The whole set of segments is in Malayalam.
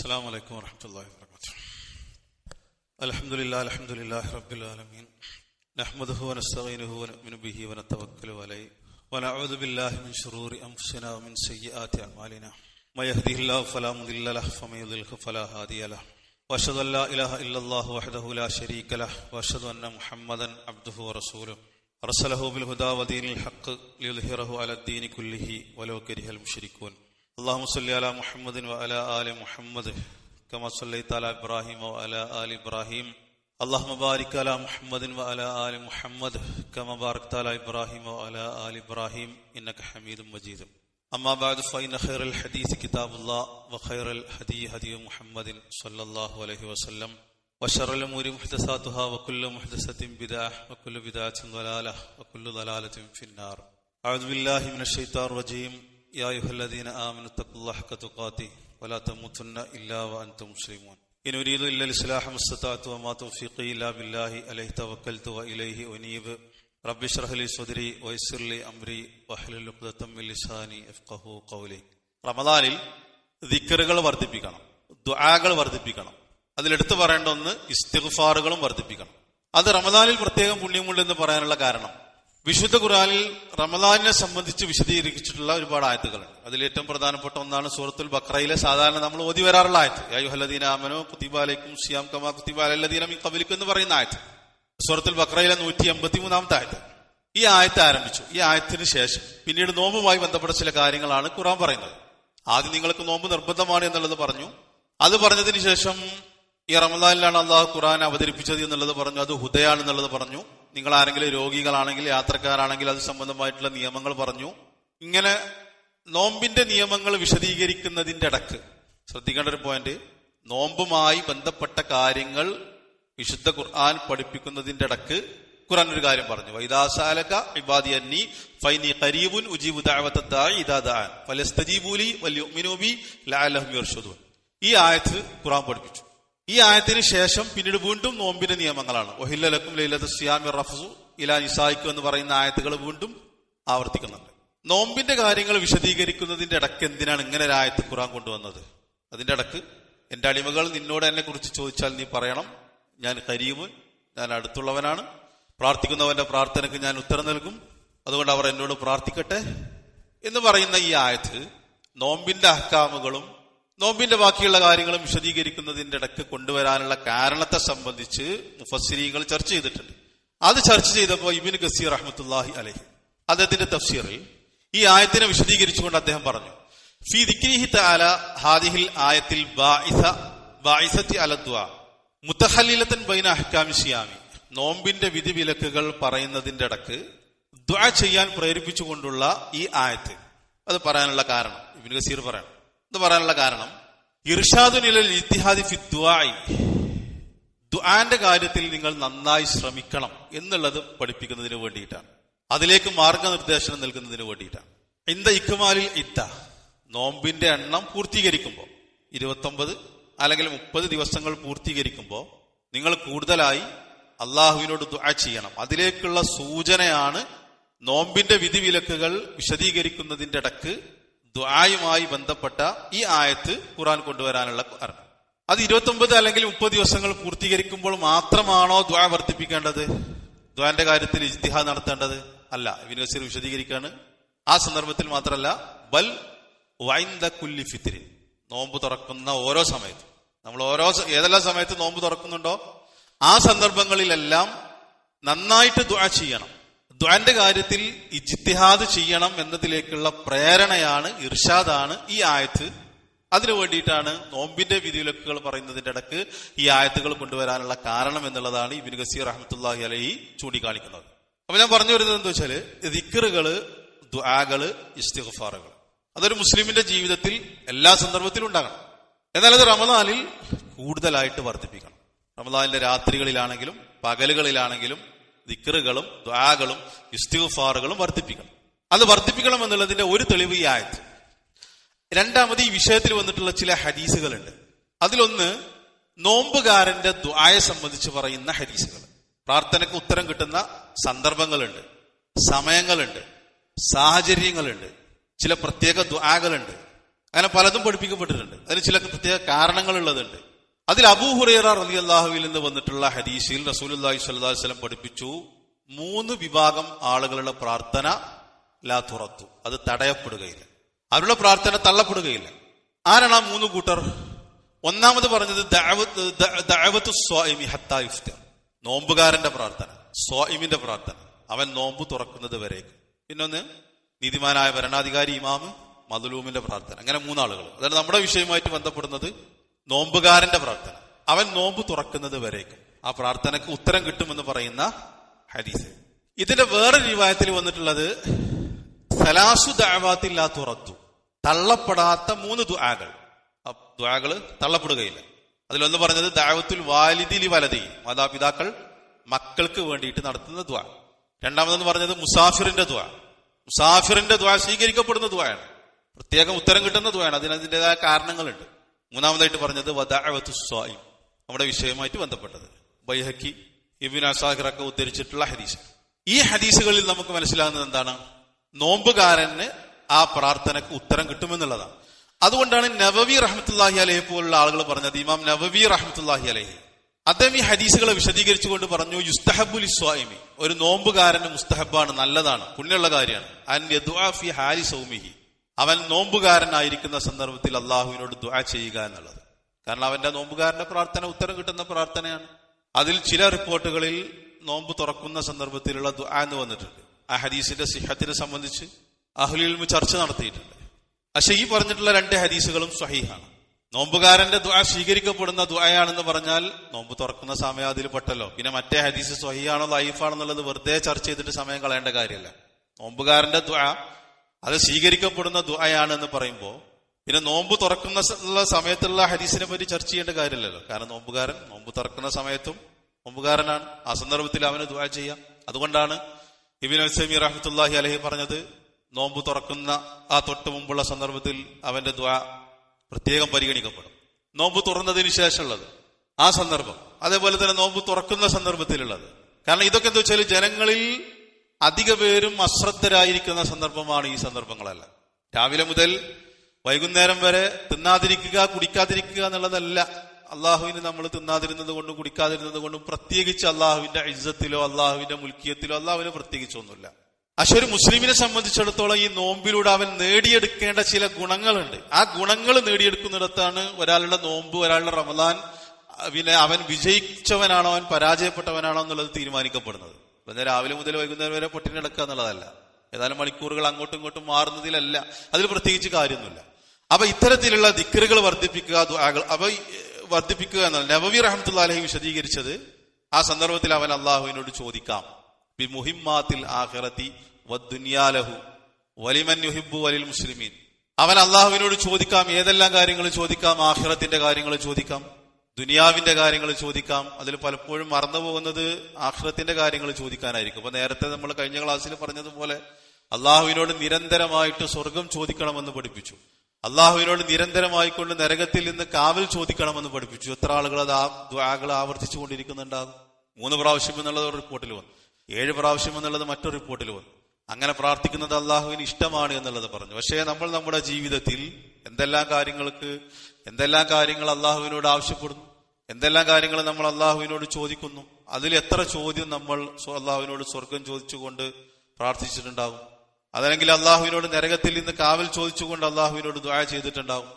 السلام عليكم ورحمة الله وبركاته الحمد لله الحمد لله رب العالمين نحمده ونستعينه ونؤمن به ونتوكل عليه ونعوذ بالله من شرور أنفسنا ومن سيئات أعمالنا ما يهديه الله فلا مضل له ومن يضلل فلا هادي له وأشهد أن لا إله إلا الله وحده لا شريك له وأشهد أن محمدا عبده ورسوله أرسله بالهدى ودين الحق ليظهره على الدين كله ولو كره المشركون اللهم صل على محمد وعلى آل محمد كما صليت على إبراهيم وعلى آل إبراهيم اللهم بارك على محمد وعلى آل محمد كما باركت على إبراهيم وعلى آل إبراهيم إنك حميد مجيد أما بعد فإن خير الحديث كتاب الله وخير الهدي هدي محمد صلى الله عليه وسلم وشر الأمور محدثاتها وكل محدثة بدعة وكل بدعة ضلالة وكل ضلالة في النار أعوذ بالله من الشيطان الرجيم يا أيها الذين آمنوا اتقوا الله حق تقاته ولا تموتن إلا وأنتم مسلمون إن أريد إلا الإصلاح ما استطعت وما توفيقي إلا بالله عليه توكلت وإليه أنيب رب اشرح لي صدري ويسر لي أمري واحلل عقدة من لساني يفقهوا قولي റമദാനിൽ ദിക്കറുകൾ വർദ്ധിപ്പിക്കണം ദുആകൾ വർദ്ധിപ്പിക്കണം അതിലെടുത്തു പറയേണ്ട ഒന്ന് ഇസ്തിഗ്ഫാറുകളും വർദ്ധിപ്പിക്കണം അത് റമദാനിൽ പ്രത്യേകം പുണ്യമുണ്ടെന്ന് പറയാനുള്ള കാരണം വിശുദ്ധ ഖുറാനിൽ റമദാനിനെ സംബന്ധിച്ച് വിശദീകരിച്ചിട്ടുള്ള ഒരുപാട് ആയത്തുകളുണ്ട്. അതിൽ ഏറ്റവും പ്രധാനപ്പെട്ട ഒന്നാണ് സൂറത്തുൽ ബക്രയിലെ സാധാരണ നമ്മൾ ഓതി വരാറുള്ള ആയത്ത്. യായുഹല്ലദീന ആമനോ കുത്തിബാലയ്ക്കും സിയാം കമാ കുത്തിബാലല്ലദീന കബലിക്കും എന്ന് പറയുന്ന ആയത്ത്. സൂറത്തുൽ ബക്രയിലെ നൂറ്റി എൺപത്തി മൂന്നാമത്തെ ആയത്ത്. ഈ ആയത്ത് ആരംഭിച്ചു. ഈ ആയത്തിന് ശേഷം പിന്നീട് നോമ്പുമായി ബന്ധപ്പെട്ട ചില കാര്യങ്ങളാണ് ഖുറാൻ പറയുന്നത്. ആദ്യം നിങ്ങൾക്ക് നോമ്പ് നിർബന്ധമാണ് എന്നുള്ളത് പറഞ്ഞു. അത് പറഞ്ഞതിന് ശേഷം ഈ റമദാനിലാണ് അള്ളാഹു ഖുറാൻ അവതരിപ്പിച്ചത് എന്നുള്ളത് പറഞ്ഞു. അത് ഹുദയാണെന്നുള്ളത് പറഞ്ഞു. നിങ്ങൾ ആരെങ്കിലും രോഗികളാണെങ്കിൽ യാത്രക്കാരാണെങ്കിൽ അത് സംബന്ധമായിട്ടുള്ള നിയമങ്ങൾ പറഞ്ഞു. ഇങ്ങനെ നോമ്പിന്റെ നിയമങ്ങൾ വിശദീകരിക്കുന്നതിന്റെ ഇടയ്ക്ക് ശ്രദ്ധിക്കേണ്ട ഒരു പോയിന്റ് നോമ്പുമായി ബന്ധപ്പെട്ട കാര്യങ്ങൾ വിശുദ്ധ ഖുർആൻ പഠിപ്പിക്കുന്നതിന്റെ ഇടയ്ക്ക് ഖുർആൻ ഒരു കാര്യം പറഞ്ഞു. വൈദാസാലക ഇബാദി അന്നി ഫൈനി ഖരീബുൻ ഉജീബു യർഷുദൂൻ ഈ ആയത്ത് ഖുർആൻ പഠിപ്പിച്ചു. ഈ ആയത്തിന് ശേഷം പിന്നീട് വീണ്ടും നോമ്പിന്റെ നിയമങ്ങളാണ്. ഒഹില്ലലക്കും ലൈലത്ത് സിയാമി റഫ്സു ഇലാ ഇസായിക്കു എന്ന് പറയുന്ന ആയത്തുകൾ വീണ്ടും ആവർത്തിക്കുന്നുണ്ട്. നോമ്പിന്റെ കാര്യങ്ങൾ വിശദീകരിക്കുന്നതിന്റെ ഇടയ്ക്ക് എന്തിനാണ് ഇങ്ങനെ ഒരു ആയത്ത് ഖുറാൻ കൊണ്ടുവന്നത്? അതിന്റെ ഇടയ്ക്ക് എന്റെ അടിമകൾ നിന്നോട് എന്നെ കുറിച്ച് ചോദിച്ചാൽ നീ പറയണം. ഞാൻ കരിയുമ് ഞാൻ അടുത്തുള്ളവനാണ്. പ്രാർത്ഥിക്കുന്നവന്റെ പ്രാർത്ഥനയ്ക്ക് ഞാൻ ഉത്തരം നൽകും. അതുകൊണ്ട് അവർ എന്നോട് പ്രാർത്ഥിക്കട്ടെ എന്ന് പറയുന്ന ഈ ആയത്ത് നോമ്പിന്റെ അഹ്കാമുകളും നോമ്പിന്റെ ബാക്കിയുള്ള കാര്യങ്ങളും വിശദീകരിക്കുന്നതിന്റെ ഇടയ്ക്ക് കൊണ്ടുവരാനുള്ള കാരണത്തെ സംബന്ധിച്ച് മുഫസ്സിരികൾ ചർച്ച ചെയ്തിട്ടുണ്ട്. അത് ചർച്ച ചെയ്തപ്പോൾ ഇബിൻ ഗസീർ അഹമ്മത്തുല്ലാഹി അലഹി അദ്ദേഹത്തിന്റെ തഫ്സീറിൽ ഈ ആയത്തിനെ വിശദീകരിച്ചുകൊണ്ട് അദ്ദേഹം പറഞ്ഞു ദിക്രിഹി താല ഹാദിഹിൽ ആയത്തിൽ ബൈന നോമ്പിന്റെ വിധിവിലക്കുകൾ പറയുന്നതിന്റെ ഇടയ്ക്ക് ദ്വാ ചെയ്യാൻ പ്രേരിപ്പിച്ചുകൊണ്ടുള്ള ഈ ആയത്ത്. അത് പറയാനുള്ള കാരണം ഇബിൻ ഗസീർ പറയണം. ഇത് പറയാനുള്ള കാരണം ഇർഷാദുനിലൽ ഇത്തിഹാദി ഫിദ്വായി ദുആന്റെ കാര്യത്തിൽ നിങ്ങൾ നന്നായി ശ്രമിക്കണം എന്നുള്ളത് പഠിപ്പിക്കുന്നതിന് വേണ്ടിയിട്ടാണ്. അതിലേക്ക് മാർഗനിർദ്ദേശം നൽകുന്നതിന് വേണ്ടിയിട്ടാണ്. ഇന്ത ഇക്കുമാലിൽ ഇത്ത നോമ്പിന്റെ എണ്ണം പൂർത്തീകരിക്കുമ്പോൾ ഇരുപത്തൊമ്പത് അല്ലെങ്കിൽ മുപ്പത് ദിവസങ്ങൾ പൂർത്തീകരിക്കുമ്പോൾ നിങ്ങൾ കൂടുതലായി അള്ളാഹുവിനോട് ദുആ ചെയ്യണം. അതിലേക്കുള്ള സൂചനയാണ് നോമ്പിന്റെ വിധിവിലക്കുകൾ വിശദീകരിക്കുന്നതിന്റെ ഇടയ്ക്ക് ദ്വായുമായി ബന്ധപ്പെട്ട ഈ ആയത്ത് ഖുറാൻ കൊണ്ടുവരാനുള്ള കാരണം. അത് ഇരുപത്തൊമ്പത് അല്ലെങ്കിൽ മുപ്പത് ദിവസങ്ങൾ പൂർത്തീകരിക്കുമ്പോൾ മാത്രമാണോ ദ്വാ വർദ്ധിപ്പിക്കേണ്ടത്? ദ്വാന്റെ കാര്യത്തിൽ ഇജ്തിഹാദ് നടത്തേണ്ടത്? അല്ല. ഇബിൻ ഗസീർ വിശദീകരിക്കാണ് ആ സന്ദർഭത്തിൽ മാത്രമല്ല ബൽ വൈന്ദ കുല്ലി ഫിത്തിരി നോമ്പ് തുറക്കുന്ന ഓരോ സമയത്തും. നമ്മൾ ഓരോ ഏതെല്ലാം സമയത്ത് നോമ്പ് തുറക്കുന്നുണ്ടോ? ആ സന്ദർഭങ്ങളിലെല്ലാം നന്നായിട്ട് ദ്വാ ചെയ്യണം. ദ്വാന്റെ കാര്യത്തിൽ ഇജിത്തിഹാദ് ചെയ്യണം എന്നതിലേക്കുള്ള പ്രേരണയാണ് ഇർഷാദാണ് ഈ ആയത്ത്. അതിനു വേണ്ടിയിട്ടാണ് നോമ്പിന്റെ വിധിവിലക്കുകൾ പറയുന്നതിന്റെ ഇടയ്ക്ക് ഈ ആയത്തുകൾ കൊണ്ടുവരാനുള്ള കാരണം എന്നുള്ളതാണ് ഇബിൻ ഗസീർ റഹ്മത്തുല്ലാഹി അലഹി ചൂണ്ടിക്കാണിക്കുന്നത്. അപ്പൊ ഞാൻ പറഞ്ഞു വരുന്നത് എന്താ വെച്ചാൽ ദിക്കറുകൾ ദ്വാകൾ ഇസ്തിഗ്ഫാറുകൾ അതൊരു മുസ്ലിമിന്റെ ജീവിതത്തിൽ എല്ലാ സന്ദർഭത്തിലും ഉണ്ടാകണം. എന്നാൽ അത് റമദാനിൽ കൂടുതലായിട്ട് വർദ്ധിപ്പിക്കണം. റമദാനിന്റെ രാത്രികളിലാണെങ്കിലും പകലുകളിലാണെങ്കിലും ദിക്കറുകളും ദ്വാകളും ഇസ്തിഫാറുകളും വർദ്ധിപ്പിക്കണം. അത് വർദ്ധിപ്പിക്കണം എന്നുള്ളതിന്റെ ഒരു തെളിവ് ഈ ആയത് രണ്ടാമത് ഈ വിഷയത്തിൽ വന്നിട്ടുള്ള ചില ഹദീസുകളുണ്ട്. അതിലൊന്ന് നോമ്പുകാരന്റെ ദ്വായെ സംബന്ധിച്ച് പറയുന്ന ഹദീസുകൾ. പ്രാർത്ഥനയ്ക്ക് ഉത്തരം കിട്ടുന്ന സന്ദർഭങ്ങളുണ്ട് സമയങ്ങളുണ്ട് സാഹചര്യങ്ങളുണ്ട് ചില പ്രത്യേക ദ്വാകളുണ്ട് അങ്ങനെ പലതും പഠിപ്പിക്കപ്പെട്ടിട്ടുണ്ട്. അതിന് ചില പ്രത്യേക കാരണങ്ങൾ ഉള്ളതുണ്ട് അതിൽ അബൂഹുറേറ റലി അള്ളാഹുവിൽ നിന്ന് വന്നിട്ടുള്ള ഹദീസിൽ റസൂലി സ്വലം പഠിപ്പിച്ചു മൂന്ന് വിഭാഗം ആളുകളുടെ പ്രാർത്ഥന ലാ തുറത്തു. അത് തടയപ്പെടുകയില്ല. അവരുടെ പ്രാർത്ഥന തള്ളപ്പെടുകയില്ല. ആരാണ് ആ മൂന്ന് കൂട്ടർ? ഒന്നാമത് പറഞ്ഞത് ദഅവത്തു ഹത്താ. നോമ്പുകാരന്റെ പ്രാർത്ഥന സ്വാഇമിന്റെ പ്രാർത്ഥന. അവൻ നോമ്പ് തുറക്കുന്നത് വരേക്കും. പിന്നൊന്ന് നീതിമാനായ ഭരണാധികാരി ഇമാമ് മദലൂമിന്റെ പ്രാർത്ഥന. അങ്ങനെ മൂന്നാളുകൾ. അതായത് നമ്മുടെ വിഷയവുമായിട്ട് ബന്ധപ്പെടുന്നത് നോമ്പുകാരന്റെ പ്രാർത്ഥന അവൻ നോമ്പ് തുറക്കുന്നത് വരേക്കും. ആ പ്രാർത്ഥനക്ക് ഉത്തരം കിട്ടുമെന്ന് പറയുന്ന ഹരീസ് ഇതിന്റെ വേറെ രൂപായത്തിൽ വന്നിട്ടുള്ളത് സലാസു ദാവാത്തില്ലാ തുറത്തു. തള്ളപ്പെടാത്ത മൂന്ന് ദുആകൾ. ദുആകൾ തള്ളപ്പെടുകയില്ല. അതിലൊന്ന് പറഞ്ഞത് ദഅവത്തുൽ വാലിദിലി വലതി മാതാപിതാക്കൾ മക്കൾക്ക് വേണ്ടിയിട്ട് നടത്തുന്ന ദ്വാ രണ്ടാമതെന്ന് പറഞ്ഞത് മുസാഫിറിന്റെ ദ്വാ മുസാഫിറിന്റെ ദ്വാ സ്വീകരിക്കപ്പെടുന്ന ദുആയാണ്. പ്രത്യേകം ഉത്തരം കിട്ടുന്ന ദുആയാണ്. അതിന് അതിന്റെതായ കാരണങ്ങളുണ്ട്. മൂന്നാമതായിട്ട് പറഞ്ഞത് വദഅവത്തു സ്വായിം നമ്മുടെ വിഷയവുമായിട്ട് ബന്ധപ്പെട്ടത്. ബൈഹക്കി ഇബിൻ അസാഹിറൊക്കെ ഉദ്ധരിച്ചിട്ടുള്ള ഹദീസ്. ഈ ഹദീസുകളിൽ നമുക്ക് മനസ്സിലാകുന്നത് എന്താണ്? നോമ്പുകാരന് ആ പ്രാർത്ഥനക്ക് ഉത്തരം കിട്ടുമെന്നുള്ളതാണ്. അതുകൊണ്ടാണ് നവവി റഹ്മത്തുല്ലാഹി അലഹി പോലുള്ള ആളുകൾ പറഞ്ഞത് ഇമാം നവവി റഹ്മത്തുല്ലാഹി അലഹി. അദ്ദേഹം ഈ ഹദീസുകളെ വിശദീകരിച്ചുകൊണ്ട് പറഞ്ഞു യുസ്തഹബുൽ സ്വായിമി ഒരു നോമ്പുകാരന് മുസ്തഹബാണ് നല്ലതാണ് പുണ്യമുള്ള കാര്യമാണ്. അൻ ഹാരി സൗമിഹി. അവൻ നോമ്പുകാരനായിരിക്കുന്ന സന്ദർഭത്തിൽ അള്ളാഹുവിനോട് ദുആ ചെയ്യുക എന്നുള്ളത്. കാരണം അവന്റെ നോമ്പുകാരന്റെ പ്രാർത്ഥന ഉത്തരം കിട്ടുന്ന പ്രാർത്ഥനയാണ്. അതിൽ ചില റിപ്പോർട്ടുകളിൽ നോമ്പ് തുറക്കുന്ന സന്ദർഭത്തിലുള്ള ദുആ എന്ന് വന്നിട്ടുണ്ട്. ആ ഹദീസിന്റെ സിഹത്തിനെ സംബന്ധിച്ച് അഹ്ലിൽ ചർച്ച നടത്തിയിട്ടുണ്ട്. പക്ഷെ ഈ പറഞ്ഞിട്ടുള്ള രണ്ട് ഹദീസുകളും സ്വഹീഹാണ് നോമ്പുകാരന്റെ ദുആ സ്വീകരിക്കപ്പെടുന്ന ദുആയാണെന്ന് പറഞ്ഞാൽ നോമ്പ് തുറക്കുന്ന സമയം അതിൽ പെട്ടല്ലോ. പിന്നെ മറ്റേ ഹദീസ് സ്വഹിയാണോ ലൈഫാണെന്നുള്ളത് വെറുതെ ചർച്ച ചെയ്തിട്ട് സമയം കളയേണ്ട കാര്യമല്ല. നോമ്പുകാരന്റെ ദുആ അത് സ്വീകരിക്കപ്പെടുന്ന ദുആയാണ് എന്ന് പറയുമ്പോൾ പിന്നെ നോമ്പ് തുറക്കുന്ന സമയത്തുള്ള ഹദീസിനെ പറ്റി ചർച്ച ചെയ്യേണ്ട കാര്യമില്ലല്ലോ. കാരണം നോമ്പുകാരൻ നോമ്പ് തുറക്കുന്ന സമയത്തും നോമ്പുകാരനാണ്. ആ സന്ദർഭത്തിൽ അവന് ദുആ ചെയ്യാം. അതുകൊണ്ടാണ് ഇബിൻ ഉസൈമി റഹ്മത്തുല്ലാഹി അലഹി പറഞ്ഞത് നോമ്പ് തുറക്കുന്ന ആ തൊട്ട് മുമ്പുള്ള സന്ദർഭത്തിൽ അവന്റെ ദ്വാ പ്രത്യേകം പരിഗണിക്കപ്പെടും. നോമ്പ് തുറന്നതിന് ശേഷമുള്ളത് ആ സന്ദർഭം. അതേപോലെ തന്നെ നോമ്പ് തുറക്കുന്ന സന്ദർഭത്തിലുള്ളത്. കാരണം ഇതൊക്കെ എന്താ വെച്ചാൽ ജനങ്ങളിൽ അധിക പേരും അശ്രദ്ധരായിരിക്കുന്ന സന്ദർഭമാണ് ഈ സന്ദർഭങ്ങളല്ല. രാവിലെ മുതൽ വൈകുന്നേരം വരെ തിന്നാതിരിക്കുക കുടിക്കാതിരിക്കുക എന്നുള്ളതല്ല. അള്ളാഹുവിന് നമ്മൾ തിന്നാതിരുന്നത് കൊണ്ടും കുടിക്കാതിരുന്നത് കൊണ്ടും പ്രത്യേകിച്ച് അള്ളാഹുവിന്റെ ഇജ്ജത്തിലോ അള്ളാഹുവിന്റെ മുൽക്കിയത്തിലോ അള്ളാഹുവിന് പ്രത്യേകിച്ചൊന്നുമില്ല പക്ഷെ ഒരു മുസ്ലിമിനെ സംബന്ധിച്ചിടത്തോളം ഈ നോമ്പിലൂടെ അവൻ നേടിയെടുക്കേണ്ട ചില ഗുണങ്ങളുണ്ട്. ആ ഗുണങ്ങൾ നേടിയെടുക്കുന്നിടത്താണ് ഒരാളുടെ നോമ്പ് ഒരാളുടെ റമദാൻ പിന്നെ അവൻ വിജയിച്ചവനാണോ അവൻ പരാജയപ്പെട്ടവനാണോ എന്നുള്ളത് തീരുമാനിക്കപ്പെടുന്നത്. പിന്നെ രാവിലെ മുതൽ വൈകുന്നേരം വരെ പൊട്ടിന് നടക്കുക എന്നുള്ളതല്ല. ഏതാനും മണിക്കൂറുകൾ അങ്ങോട്ടും ഇങ്ങോട്ടും മാറുന്നതിലല്ല. അതിൽ പ്രത്യേകിച്ച് കാര്യമൊന്നുമില്ല. അപ്പൊ ഇത്തരത്തിലുള്ള ദിക്കറുകൾ വർദ്ധിപ്പിക്കുക അപ്പൊ വർദ്ധിപ്പിക്കുക എന്നാൽ നബവി റഹമത്തുള്ള അലഹി വിശദീകരിച്ചത് ആ സന്ദർഭത്തിൽ അവൻ അള്ളാഹുവിനോട് ചോദിക്കാം. ബി മുഹിമ്മാത്തിൽ ആഹ്റത്തി വദ്ദുനിയാലഹു വലിമൻ യുഹിബു വലിൽ മുസ്ലിമീൻ. അവൻ അള്ളാഹുവിനോട് ചോദിക്കാം ഏതെല്ലാം കാര്യങ്ങൾ ചോദിക്കാം? ആഹ്റത്തിന്റെ കാര്യങ്ങൾ ചോദിക്കാം. ദുനിയാവിന്റെ കാര്യങ്ങൾ ചോദിക്കാം അതിൽ പലപ്പോഴും മറന്നു പോകുന്നത് ആഖിറത്തിന്റെ കാര്യങ്ങൾ ചോദിക്കാനായിരിക്കും. അപ്പൊ നേരത്തെ നമ്മൾ കഴിഞ്ഞ ക്ലാസ്സിൽ പറഞ്ഞതുപോലെ അള്ളാഹുവിനോട് നിരന്തരമായിട്ട് സ്വർഗം ചോദിക്കണമെന്ന് പഠിപ്പിച്ചു. അള്ളാഹുവിനോട് നിരന്തരമായിക്കൊണ്ട് നരകത്തിൽ നിന്ന് കാവൽ ചോദിക്കണമെന്ന് പഠിപ്പിച്ചു. എത്ര ആളുകൾ അത് ആ ദ്വാകൾ ആവർത്തിച്ചു കൊണ്ടിരിക്കുന്നുണ്ടാകും മൂന്ന് പ്രാവശ്യം എന്നുള്ളത് ഒരു റിപ്പോർട്ടിൽ വന്നു. ഏഴ് പ്രാവശ്യം എന്നുള്ളത് മറ്റൊരു റിപ്പോർട്ടിൽ വന്നു. അങ്ങനെ പ്രാർത്ഥിക്കുന്നത് അള്ളാഹുവിന് ഇഷ്ടമാണ് എന്നുള്ളത് പറഞ്ഞു. പക്ഷേ നമ്മൾ നമ്മുടെ ജീവിതത്തിൽ എന്തെല്ലാം കാര്യങ്ങൾക്ക് എന്തെല്ലാം കാര്യങ്ങൾ അള്ളാഹുവിനോട് ആവശ്യപ്പെടുന്നു? എന്തെല്ലാം കാര്യങ്ങൾ നമ്മൾ അള്ളാഹുവിനോട് ചോദിക്കുന്നു? അതിൽ എത്ര ചോദ്യം നമ്മൾ അള്ളാഹുവിനോട് സ്വർഗം ചോദിച്ചുകൊണ്ട് പ്രാർത്ഥിച്ചിട്ടുണ്ടാകും? അതല്ലെങ്കിൽ അള്ളാഹുവിനോട് നരകത്തിൽ നിന്ന് കാവൽ ചോദിച്ചുകൊണ്ട് അള്ളാഹുവിനോട് ദ്വായ ചെയ്തിട്ടുണ്ടാകും?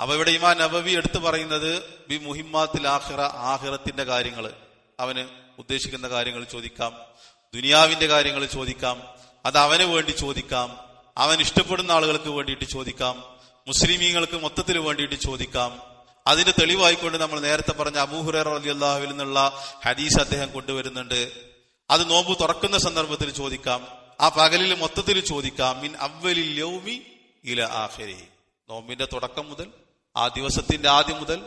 അപ്പൊ ഇവിടെ ഇമാ നബവി എടുത്തു പറയുന്നത് ബി മുഹിമ്മാത്തിൽ ആഹിറ ആഹിറത്തിന്റെ കാര്യങ്ങൾ. അവന് ഉദ്ദേശിക്കുന്ന കാര്യങ്ങൾ ചോദിക്കാം. ദുനിയാവിന്റെ കാര്യങ്ങൾ ചോദിക്കാം. അത് അവന് വേണ്ടി ചോദിക്കാം. അവൻ ഇഷ്ടപ്പെടുന്ന ആളുകൾക്ക് വേണ്ടിയിട്ട് ചോദിക്കാം. മുസ്ലിമീങ്ങൾക്ക് മൊത്തത്തിൽ വേണ്ടിയിട്ട് ചോദിക്കാം. അതിന്റെ തെളിവായിക്കൊണ്ട് നമ്മൾ നേരത്തെ പറഞ്ഞ അബൂഹുറ അലി അള്ളാഹുവിൽ നിന്നുള്ള ഹദീസ് അദ്ദേഹം കൊണ്ടുവരുന്നുണ്ട്. അത് നോമ്പ് തുറക്കുന്ന സന്ദർഭത്തിൽ ചോദിക്കാം. ആ പകലിൽ മൊത്തത്തിൽ ചോദിക്കാം. മിൻ അവലിൽ യൗമി ഇല ആഖിരി. നോമ്പിന്റെ തുടക്കം മുതൽ ആ ദിവസത്തിന്റെ ആദ്യം മുതൽ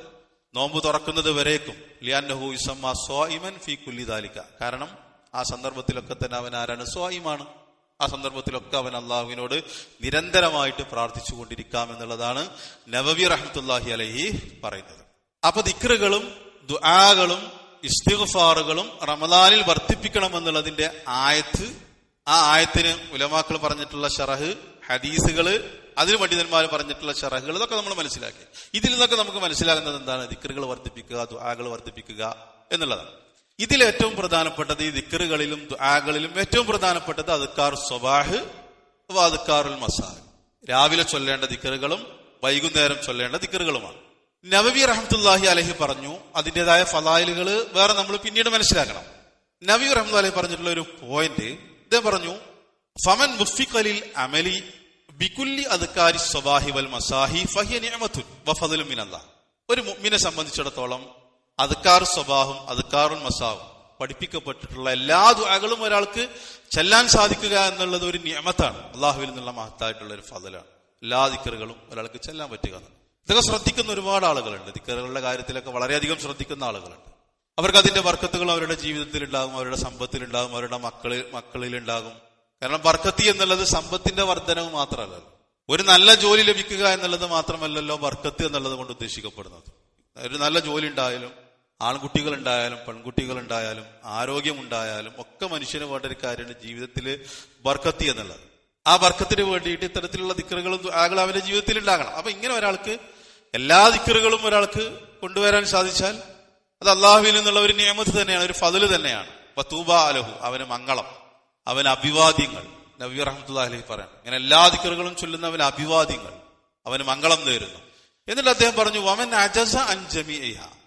നോമ്പ് തുറക്കുന്നത് വരേക്കും. ലിയാന്നഹു ഇസമ്മ സ്വായിമൻ ഫി കുല്ലി ദാലിക. കാരണം ആ സന്ദർഭത്തിലൊക്കെ തന്നെ അവൻ ആരാണ്? സ്വായിമാണ് ആ സന്ദർഭത്തിലൊക്കെ അവൻ അള്ളാഹുവിനോട് നിരന്തരമായിട്ട് പ്രാർത്ഥിച്ചു കൊണ്ടിരിക്കാം എന്നുള്ളതാണ് നവവി റഹ്മത്തുല്ലാഹി അലഹി പറയുന്നത്. അപ്പൊ ദിക്റുകളും ദുആകളും ഇസ്തിഗ്ഫാറുകളും റമദാനിൽ വർദ്ധിപ്പിക്കണം എന്നുള്ളതിന്റെ ആയത്ത് ആ ആയത്തിന് ഉലമാക്കൾ പറഞ്ഞിട്ടുള്ള ഷറഹ് ഹദീസുകൾ അതിന് പണ്ഡിതന്മാർ പറഞ്ഞിട്ടുള്ള ഷറഹുകൾ ഇതൊക്കെ നമ്മൾ മനസ്സിലാക്കി. ഇതിൽ നിന്നൊക്കെ നമുക്ക് മനസ്സിലാകുന്നത് എന്താണ്? ദിക്കറുകൾ വർദ്ധിപ്പിക്കുക ദുആകൾ വർദ്ധിപ്പിക്കുക എന്നുള്ളതാണ്. ഇതിൽ ഏറ്റവും പ്രധാനപ്പെട്ടത് ഈ ദിക്കറുകളിലും ആകളിലും ഏറ്റവും പ്രധാനപ്പെട്ടത് അതുക്കാർ സ്വബാഹ് വാതുക്കാറുൽ മസാഹ് രാവിലെ ചൊല്ലേണ്ട ദിക്കറുകളും വൈകുന്നേരം ചൊല്ലേണ്ട ദിക്കറുകളുമാണ്. നവവി റഹമത്തല്ലാഹി അലഹി പറഞ്ഞു അതിന്റെതായ ഫലായിലുകൾ വേറെ നമ്മൾ പിന്നീട് മനസ്സിലാക്കണം. നബി റഹമത് അലഹി പറഞ്ഞിട്ടുള്ള ഒരു പോയിന്റ് ഇദ്ദേഹം പറഞ്ഞു ഫമൻ മുഫിഖലിൽ അമലി ബിക്കുല്ലി അതുക്കാരി സ്വബാഹി വൽ മസാഹി ഫഹിയ നിഅമത്തുൻ വഫദുൽ മിനല്ല ഒരു മുഅ്മിനെ സംബന്ധിച്ചിടത്തോളം അദ്കാർ സ്വഭാവം അതുക്കാറുൽ മസാവും. പഠിപ്പിക്കപ്പെട്ടിട്ടുള്ള എല്ലാ ദുആകളും ഒരാൾക്ക് ചെല്ലാൻ സാധിക്കുക എന്നുള്ളത് ഒരു നിയമത്താണ്. അള്ളാഹുവിൽ നിന്നുള്ള മഹത്തായിട്ടുള്ള ഒരു ഫതലാണ്. എല്ലാ ദിക്കറുകളും ഒരാൾക്ക് ചെല്ലാൻ പറ്റുക എന്നാണ് ഇതൊക്കെ ശ്രദ്ധിക്കുന്ന ഒരുപാട് ആളുകളുണ്ട്. ദിക്കറുകളുടെ കാര്യത്തിലൊക്കെ വളരെയധികം ശ്രദ്ധിക്കുന്ന ആളുകളുണ്ട്. അവർക്ക് അതിന്റെ വർക്കത്തുകൾ അവരുടെ ജീവിതത്തിൽ ഉണ്ടാകും അവരുടെ സമ്പത്തിൽ ഉണ്ടാകും അവരുടെ മക്കളിൽ മക്കളിൽ ഉണ്ടാകും കാരണം ബർക്കത്തി എന്നുള്ളത് സമ്പത്തിന്റെ വർധനവ് മാത്രമല്ല. ഒരു നല്ല ജോലി ലഭിക്കുക എന്നുള്ളത് മാത്രമല്ലല്ലോ ബർക്കത്ത് എന്നുള്ളത് കൊണ്ട് ഉദ്ദേശിക്കപ്പെടുന്നത്. ഒരു നല്ല ജോലി ഉണ്ടായാലും ആൺകുട്ടികൾ ഉണ്ടായാലും പെൺകുട്ടികൾ ഉണ്ടായാലും ആരോഗ്യം ഉണ്ടായാലും ഒക്കെ മനുഷ്യന് വേണ്ട ഒരു കാര്യമാണ് ജീവിതത്തിൽ ബർക്കത്തി എന്നുള്ളത്. ആ ബർക്കത്തിന് വേണ്ടിയിട്ട് ഇത്തരത്തിലുള്ള ദിക്കറുകളും ആകൾ അവന്റെ ജീവിതത്തിൽ ഉണ്ടാകണം. അപ്പൊ ഇങ്ങനെ ഒരാൾക്ക് എല്ലാ ദിക്കറുകളും ഒരാൾക്ക് കൊണ്ടുവരാൻ സാധിച്ചാൽ അത് അള്ളാഹുവിൽ നിന്നുള്ള ഒരു നിയമത്ത് തന്നെയാണ് ഒരു ഫതിൽ തന്നെയാണ്. വത്തൂബ അലഹു അവന് മംഗളം അവന് അഭിവാദ്യങ്ങൾ. നബി റഹ്മത്തുല്ലാ അലഹി പറയാം ഇങ്ങനെ എല്ലാ ദിക്കറുകളും ചൊല്ലുന്ന അവന് അഭിവാദ്യങ്ങൾ അവന് മംഗളം നേരുന്നു. എന്നിട്ട് അദ്ദേഹം പറഞ്ഞു വമൻ അജസ അൻജമി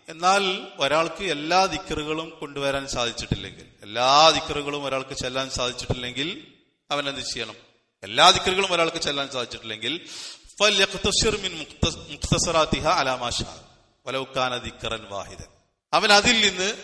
എന്നാൽ ഒരാൾക്ക് എല്ലാ ദിക്കറുകളും കൊണ്ടുവരാൻ സാധിച്ചിട്ടില്ലെങ്കിൽ എല്ലാ ദിക്കറുകളും ഒരാൾക്ക് ചെല്ലാൻ സാധിച്ചിട്ടില്ലെങ്കിൽ അവൻ എന്ത് ചെയ്യണം? എല്ലാ ദിക്കറുകളും ഒരാൾക്ക് ചെല്ലാൻ സാധിച്ചിട്ടില്ലെങ്കിൽ വാഹിദൻ. അവൻ അതിൽ നിന്ന്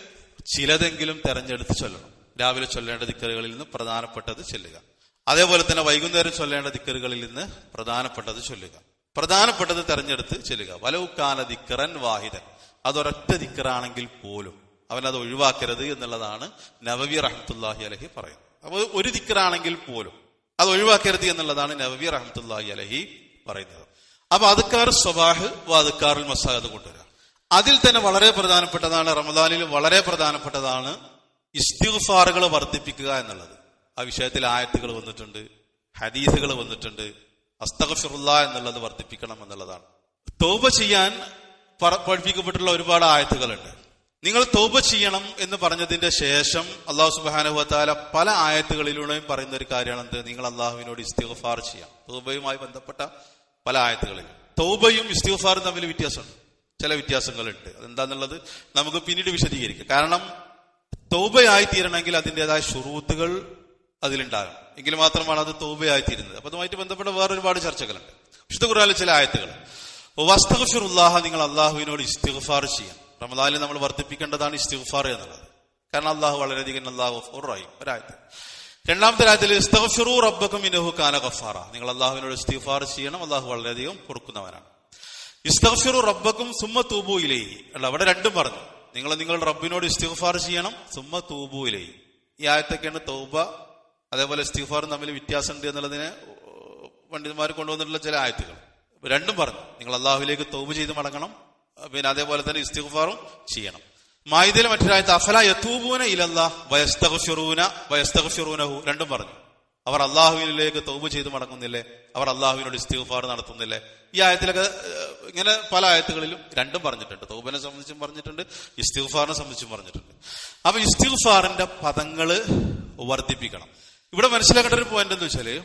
ചിലതെങ്കിലും തെരഞ്ഞെടുത്ത് ചൊല്ലണം. രാവിലെ ചൊല്ലേണ്ട ദിക്കറുകളിൽ നിന്ന് പ്രധാനപ്പെട്ടത് ചൊല്ലുക. അതേപോലെ തന്നെ വൈകുന്നേരം ചൊല്ലേണ്ട ദിക്കറുകളിൽ നിന്ന് പ്രധാനപ്പെട്ടത് ചൊല്ലുക. പ്രധാനപ്പെട്ടത് തെരഞ്ഞെടുത്ത് ചെല്ലുക. വലവുക്കാന ദിക്കറൻ വാഹിദൻ. അതൊരൊറ്റ ദിക്കറാണെങ്കിൽ പോലും അത് ഒഴിവാക്കരുത് എന്നുള്ളതാണ് നവവി റഹ്മത്തുല്ലാഹി അലഹി പറയുന്നത്. അപ്പോൾ ഒരു ദിക്കറാണെങ്കിൽ പോലും അത് ഒഴിവാക്കരുത് എന്നുള്ളതാണ് നവവി റഹ്മത്തുല്ലാഹി അലഹി പറയുന്നത്. അപ്പൊ അതുക്കാർ സ്വബാഹ് വാതുക്കാറിൽ മസാദ് കൊണ്ടുവരാം. അതിൽ തന്നെ വളരെ പ്രധാനപ്പെട്ടതാണ് റമദാനിൽ വളരെ പ്രധാനപ്പെട്ടതാണ് ഇസ്തിഫാറുകൾ വർദ്ധിപ്പിക്കുക എന്നുള്ളത്. ആ വിഷയത്തിൽ ആയത്തുകൾ വന്നിട്ടുണ്ട് ഹദീസുകൾ വന്നിട്ടുണ്ട്. അസ്തഖഫിറുല്ല എന്നുള്ളത് വർദ്ധിപ്പിക്കണം എന്നുള്ളതാണ്. തോപ ചെയ്യാൻ പഠിപ്പിക്കപ്പെട്ടുള്ള ഒരുപാട് ആയത്തുകളുണ്ട്. നിങ്ങൾ തോപ ചെയ്യണം എന്ന് പറഞ്ഞതിന്റെ ശേഷം അള്ളാഹു സുബാനുഭവത്താല പല ആയത്തുകളിലൂടെയും പറയുന്ന ഒരു കാര്യമാണ് എന്ത് നിങ്ങൾ അള്ളാഹുവിനോട് ഇസ്തിഗ്ഫാർ ചെയ്യാം. തോബയുമായി ബന്ധപ്പെട്ട പല ആയത്തുകളിൽ. തൗബയും ഇസ്തിഗ്ഫാറും തമ്മിൽ വ്യത്യാസമുണ്ട്. ചില വ്യത്യാസങ്ങളുണ്ട്. അതെന്താന്നുള്ളത് നമുക്ക് പിന്നീട് വിശദീകരിക്കാം. കാരണം തൗബയായി തീരണമെങ്കിൽ അതിന്റെതായ ഷുറൂത്തുകൾ അതിലുണ്ടാകും എങ്കിൽ മാത്രമാണ് അത് തൗബയായി തീരുന്നത്. അപ്പൊ അതുമായിട്ട് ബന്ധപ്പെട്ട വേറെ ഒരുപാട് ചർച്ചകളുണ്ട്. വിശുദ്ധ കുറാലെ ചില ആയത്തുകൾ. വസ്തഫിറുല്ലാഹ നിങ്ങൾ അള്ളാഹുവിനോട് ഇസ്തിഗ്ഫാർ ചെയ്യാം റമദാനിൽ നമ്മൾ വർദ്ധിപ്പിക്കേണ്ടതാണ് ഇസ്തിഗ്ഫാർ എന്നുള്ളത്. കാരണം അള്ളാഹു വളരെയധികം അള്ളാഹു ഗഫൂറായി. ഒരായത് രണ്ടാമത്തെ രാജ്യത്തിൽ ഇസ്തഗ്ഫിറു റബ്ബക്കും ഇനഹു കാന ഗഫാറ. നിങ്ങൾ അള്ളാഹുവിനോട് ഇസ്തിഗ്ഫാർ ചെയ്യണം. അള്ളാഹു വളരെയധികം പൊറുക്കുന്നവനാണ്. ഇസ്തഗ്ഫിറു റബ്ബക്കും സുമ്മ തൂബു ഇലൈ അല്ല അവിടെ രണ്ടും പറഞ്ഞു. നിങ്ങൾ നിങ്ങളുടെ റബ്ബിനോട് ഇസ്തിഗ്ഫാർ ചെയ്യണം. സുമ്മ തൂബു ഇലൈ ഈ ആയത്തൊക്കെയാണ് തൗബ അതേപോലെ ഇസ്തിഗ്ഫാറും തമ്മിൽ വ്യത്യാസമുണ്ട് എന്നുള്ളതിനെ പണ്ഡിതന്മാർ കൊണ്ടുവന്നിട്ടുള്ള ചില ആയത്തുകൾ. രണ്ടും പറഞ്ഞു. നിങ്ങൾ അള്ളാഹുലേക്ക് തൗബ ചെയ്ത് മടങ്ങണം. പിന്നെ അതേപോലെ തന്നെ ഇസ്തിഗ്ഫാറും ചെയ്യണം. മായുദിലെ മറ്റൊരായത്ത് അഫല യത്തൂബൂന ഇലല്ലാ വയസ്തഗ്ഫിറൂന വയസ്തഗ്ഫിറൂനഹു. രണ്ടും പറഞ്ഞു. അവർ അള്ളാഹുവിലേക്ക് തൗബ ചെയ്ത് മടങ്ങുന്നില്ലേ? അവർ അള്ളാഹുവിനോട് ഇസ്തിഫാർ നടത്തുന്നില്ലേ? ഈ ആയത്തിലൊക്കെ ഇങ്ങനെ പല ആയത്തുകളിലും രണ്ടും പറഞ്ഞിട്ടുണ്ട്. തോബിനെ സംബന്ധിച്ചും പറഞ്ഞിട്ടുണ്ട് ഇസ്തിഫാറിനെ സംബന്ധിച്ചും പറഞ്ഞിട്ടുണ്ട്. അപ്പൊ ഇസ്തിഫാറിന്റെ പദങ്ങൾ വർദ്ധിപ്പിക്കണം. ഇവിടെ മനസ്സിലാക്കേണ്ട ഒരു പോയിന്റ് എന്ന് വെച്ചാൽ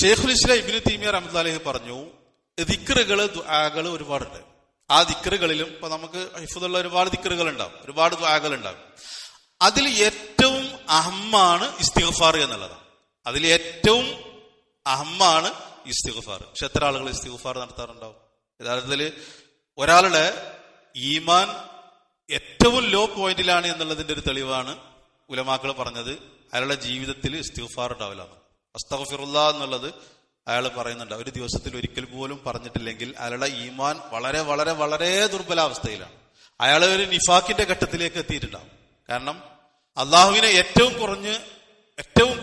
ഷെയ്ഖുൽ ഇസ്ലാം ഇബിന് തീമിയ റഹ്മത്ത് അലഹി പറഞ്ഞു ദിക്കറുകൾ ദുആകൾ ഒരുപാടുണ്ട്. ആ ദിക്കറുകളിലും ഇപ്പൊ നമുക്ക് ഹിഫുദുള്ള ഒരുപാട് ദിക്കറുകൾ ഉണ്ടാവും ഒരുപാട് ദുആകൾ ഉണ്ടാവും അതിൽ ഏറ്റവും അഹമ്മാണ് ഇസ്തിഗ്ഫാർ എന്നുള്ളത്. അതിൽ ഏറ്റവും അഹമ്മാണ് ഇസ്തിഗ്ഫാർ. പക്ഷെ എത്ര ആളുകൾ ഇസ്തിഗ്ഫാർ നടത്താറുണ്ടാവും? യഥാർത്ഥത്തിൽ ഒരാളുടെ ഈമാൻ ഏറ്റവും ലോ പോയിന്റിലാണ് എന്നുള്ളതിന്റെ ഒരു തെളിവാണ് ഉലമാക്കൾ പറഞ്ഞത്. അയാളുടെ ജീവിതത്തിൽ ഇസ്തിഗ്ഫാർ ഉണ്ടാവില്ല. അസ്തഗ്ഫിറുല്ലാ എന്നുള്ളത് അയാൾ പറയുന്നുണ്ട് ഒരു ദിവസത്തിൽ ഒരിക്കൽ പോലും പറഞ്ഞിട്ടില്ലെങ്കിൽ അയാളുടെ ഈമാൻ വളരെ വളരെ വളരെ ദുർബലാവസ്ഥയിലാണ്. അയാൾ ഒരു നിഫാക്കിന്റെ ഘട്ടത്തിലേക്ക് എത്തിയിട്ടുണ്ടാവും. കാരണം അള്ളാഹുവിനെ ഏറ്റവും കുറഞ്ഞ് ഏറ്റവും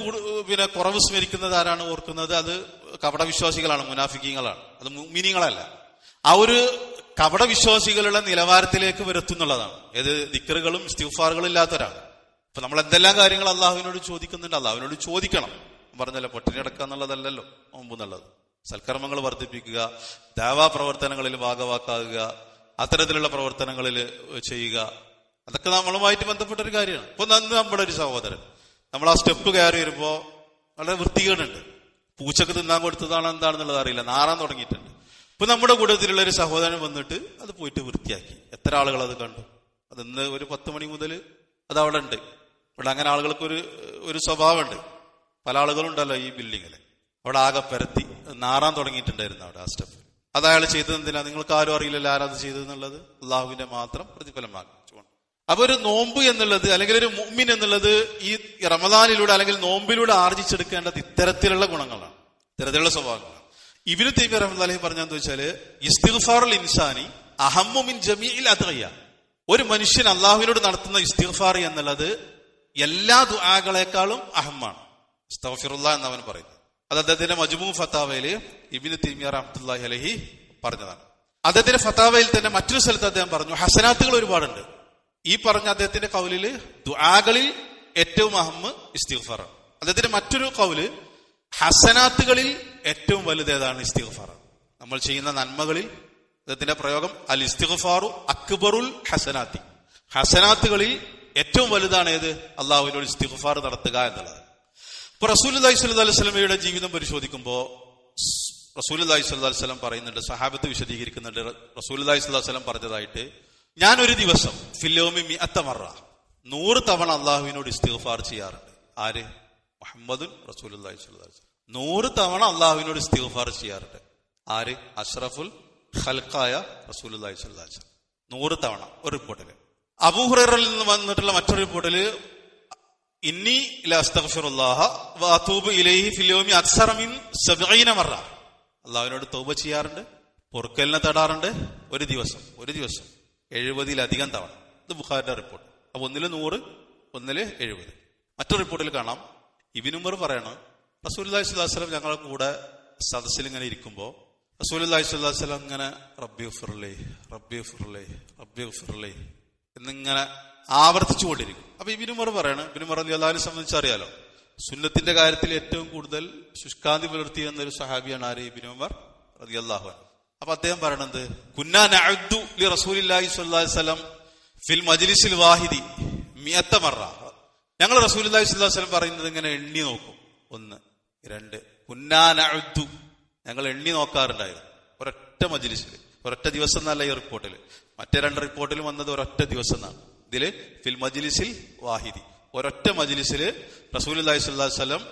പിന്നെ കുറവ് സ്മരിക്കുന്നത് ആരാണ് ഓർക്കുന്നത്? അത് കപടവിശ്വാസികളാണ് മുനാഫിക്കങ്ങളാണ്. അത് മിനിങ്ങളല്ല ആ ഒരു കപടവിശ്വാസികളുടെ നിലവാരത്തിലേക്ക് വരുത്തുന്നുള്ളതാണ് ഏത് ദിക്കറുകളും സ്റ്റിഫാറുകളും ഇല്ലാത്തവരാണ്. അപ്പൊ നമ്മൾ എന്തെല്ലാം കാര്യങ്ങൾ അള്ളാഹുവിനോട് ചോദിക്കുന്നുണ്ട് അള്ളാഹുവിനോട് ചോദിക്കണം. പറഞ്ഞല്ലോ പൊട്ടിനി അടക്കുക എന്നുള്ളതല്ലല്ലോ മുമ്പ് എന്നുള്ളത്. സൽക്കർമ്മങ്ങൾ വർദ്ധിപ്പിക്കുക ദേവാ പ്രവർത്തനങ്ങളിൽ ഭാഗവാക്കാകുക അത്തരത്തിലുള്ള പ്രവർത്തനങ്ങളിൽ ചെയ്യുക. അതൊക്കെ നമ്മളുമായിട്ട് ബന്ധപ്പെട്ട ഒരു കാര്യമാണ്. ഇപ്പൊ നന്ന് നമ്മുടെ ഒരു സഹോദരൻ. നമ്മൾ ആ സ്റ്റെപ്പ് കയറി വരുമ്പോ വളരെ വൃത്തികേടുണ്ട്. പൂച്ചക്ക് തിന്നാൻ കൊടുത്തതാണ് എന്താണെന്നുള്ളത് അറിയില്ല. നാറാൻ തുടങ്ങിയിട്ടുണ്ട്. ഇപ്പൊ നമ്മുടെ കൂട്ടത്തിലുള്ള ഒരു സഹോദരൻ വന്നിട്ട് അത് പോയിട്ട് വൃത്തിയാക്കി. എത്ര ആളുകൾ അത് കണ്ടു? അത് ഇന്ന് ഒരു പത്ത് മണി മുതൽ അത് അവിടെ ഉണ്ട്. ഇവിടെ അങ്ങനെ ആളുകൾക്ക് ഒരു ഒരു സ്വഭാവമുണ്ട്. പല ആളുകളുണ്ടല്ലോ ഈ ബിൽഡിങ്ങിൽ അവിടെ ആകെ പരത്തി നാറാൻ തുടങ്ങിയിട്ടുണ്ടായിരുന്നു അവിടെ ആ സ്റ്റെപ്പ് അത് അയാൾ ചെയ്തത് എന്തിനാ? നിങ്ങൾക്ക് ആരും അറിയില്ലല്ലോ ആരാത് ചെയ്തതെന്നുള്ളത് അള്ളാഹുവിന്റെ മാത്രം പ്രതിഫലം വാങ്ങിച്ചുകൊണ്ട്. അപ്പൊ ഒരു നോമ്പ് എന്നുള്ളത് അല്ലെങ്കിൽ ഒരു മുമ്മിൻ എന്നുള്ളത് ഈ റമദാനിലൂടെ അല്ലെങ്കിൽ നോമ്പിലൂടെ ആർജിച്ചെടുക്കേണ്ടത് ഇത്തരത്തിലുള്ള ഗുണങ്ങളാണ്. ഇത്തരത്തിലുള്ള സ്വഭാവങ്ങളാണ്. ഇവർ തീവ്ര റഹ്മദ് അലഹി പറഞ്ഞെന്ന് വെച്ചാൽ ഇസ്തിഗ്ഫാറുൽ ഇൻസാനി അഹമ്മുമിൻ ജമീൽ അതയ്യ ഒരു മനുഷ്യൻ അള്ളാഹുവിനോട് നടത്തുന്ന ഇസ്തിഫാർ എന്നുള്ളത് എല്ലാ ദുആകളെക്കാളും അഹമ്മാണ്. എന്ന് അവൻ പറയുന്നത്. അത് അദ്ദേഹത്തിന്റെ മജ്മു ഫത്താവയിൽ ഇബിന് തീമിയ റഹ്മത്തുല്ലാഹി അലഹി പറഞ്ഞതാണ്. അദ്ദേഹത്തിന്റെ ഫത്താവയിൽ തന്നെ മറ്റൊരു സ്ഥലത്ത് അദ്ദേഹം പറഞ്ഞു ഹസനാത്തുകൾ ഒരുപാടുണ്ട്. ഈ പറഞ്ഞ അദ്ദേഹത്തിന്റെ കൗലിൽ ദുആകളിൽ ഏറ്റവും അഹമ്മ ഇസ്തിഗ്ഫാറാണ്. അദ്ദേഹത്തിന്റെ മറ്റൊരു കൗൽ ഹസനാത്തുകളിൽ ഏറ്റവും വലുത് ഏതാണ് ഇസ്തിഗ്ഫാർ നമ്മൾ ചെയ്യുന്ന നന്മകളിൽ അദ്ദേഹത്തിന്റെ പ്രയോഗം അൽ ഇസ്തിഗ്ഫാറു അക്ബറുൽ ഹസനാത്തി. ഹസനാത്തുകളിൽ ഏറ്റവും വലുതാണ് ഏത്? അള്ളാഹുവിനോട് ഇസ്തിഗ്ഫാർ നടത്തുക എന്നുള്ളത്. ഇപ്പൊ റസൂൽ അലൈഹി സ്വല്ലു അലൈഹി സ്വലമയുടെ ജീവിതം പരിശോധിക്കുമ്പോൾ റസൂൽ അലൈഹി സ്വല്ലു സ്വലം പറയുന്നുണ്ട് സഹാബത്ത് വിശദീകരിക്കുന്നുണ്ട്. റസൂൽ അലൈഹി സ്വല്ലു സ്വലം പറഞ്ഞതായിട്ട് ഞാൻ ഒരു ദിവസം ഫില്ലോമി മി അത്തമറ നൂറ് തവണ അള്ളാഹുവിനോട് ഇസ്തിഗ്ഫാർ ചെയ്യാറുണ്ട്. ആര്? മുഹമ്മദുൻ റസൂൽ അലൈഹി സ്വല്ലു നൂറ് തവണ അള്ളാഹുവിനോട് ഇസ്തിഗ്ഫാർ ചെയ്യാറുണ്ട്. ആര്? അഷ്റഫുൽ ഖൽഖായ റസൂൽ അലൈഹി സ്വല്ലു നൂറ് തവണ ഒരു റിപ്പോർട്ടിൽ അബൂഹുറയിൽ നിന്ന് വന്നിട്ടുള്ള മറ്റൊരു റിപ്പോർട്ടിൽ ഇന്നി ഇലൈഹി ഫിൽ യൗമി അക്സറ മിൻ 70 മറ. അള്ളാഹുവിനോട് തൗബ ചെയ്യാറുണ്ട് പൊറുക്കലിനെ തടാറുണ്ട് ഒരു ദിവസം ഒരു ദിവസം എഴുപതിലധികം തവണ. ഇത് ബുഖാരിന്റെ റിപ്പോർട്ട്. അപ്പൊ ഒന്നിൽ നൂറ് ഒന്നിൽ എഴുപത്. മറ്റൊരു റിപ്പോർട്ടിൽ കാണാം. ഇബിനുമർ പറയണം റസൂൽ സ്വലാസ്ലം ഞങ്ങളുടെ കൂടെ സദസ്സിൽ ഇങ്ങനെ ഇരിക്കുമ്പോൾ റസൂൽ സ്വലാസ്ലം ഇങ്ങനെ റബ്ബി ഫുർലേ റബ്ബി ഫുർലേ റബ്ബി ഫുർലേ എന്നിങ്ങനെ ആവർത്തിച്ചുകൊണ്ടിരിക്കും അപ്പൊ ഇബിനുമർ പറയണം ഇബിനുമർ അലി അള്ളാഹിനെ സംബന്ധിച്ച് അറിയാലോ? സുന്നത്തിന്റെ കാര്യത്തിൽ ഏറ്റവും കൂടുതൽ ശുഷ്കാന്തി പുലർത്തിയ എന്നൊരു സഹാബിയാണ് ആര്? ഇബിനുമർ റതി അള്ളാഹു അപ്പൊ അദ്ദേഹം പറയണത് കുന്നാ റസൂലി ലി റസൂലില്ലാഹി അലൈഹി വസല്ലം ഫിൽ മജ്ലിസിൽ വാഹിദി മിയത്ത മറ. ഞങ്ങൾ അലൈഹി വസല്ലം പറയുന്നത് ഇങ്ങനെ എണ്ണി നോക്കും. ഒന്ന് രണ്ട് കുന്നാ നഅദ്ദു. ഞങ്ങൾ എണ്ണി നോക്കാറുണ്ടായിരുന്നു. ഒരൊറ്റ മജ്ലിസിൽ ഒരൊറ്റ ദിവസം എന്നല്ല ഈ റിപ്പോർട്ടിൽ മറ്റേ രണ്ട് റിപ്പോർട്ടിലും വന്നത് ഒരൊറ്റ ദിവസം എന്നാണ്. ഇതിൽ ഫിൽ മജിലിസിൽ വാഹിദി. ഒരൊറ്റ മജിലിസിൽ റസൂൽ അലൈഹി സ്വല്ലല്ലാഹി അലൈഹി വസല്ലം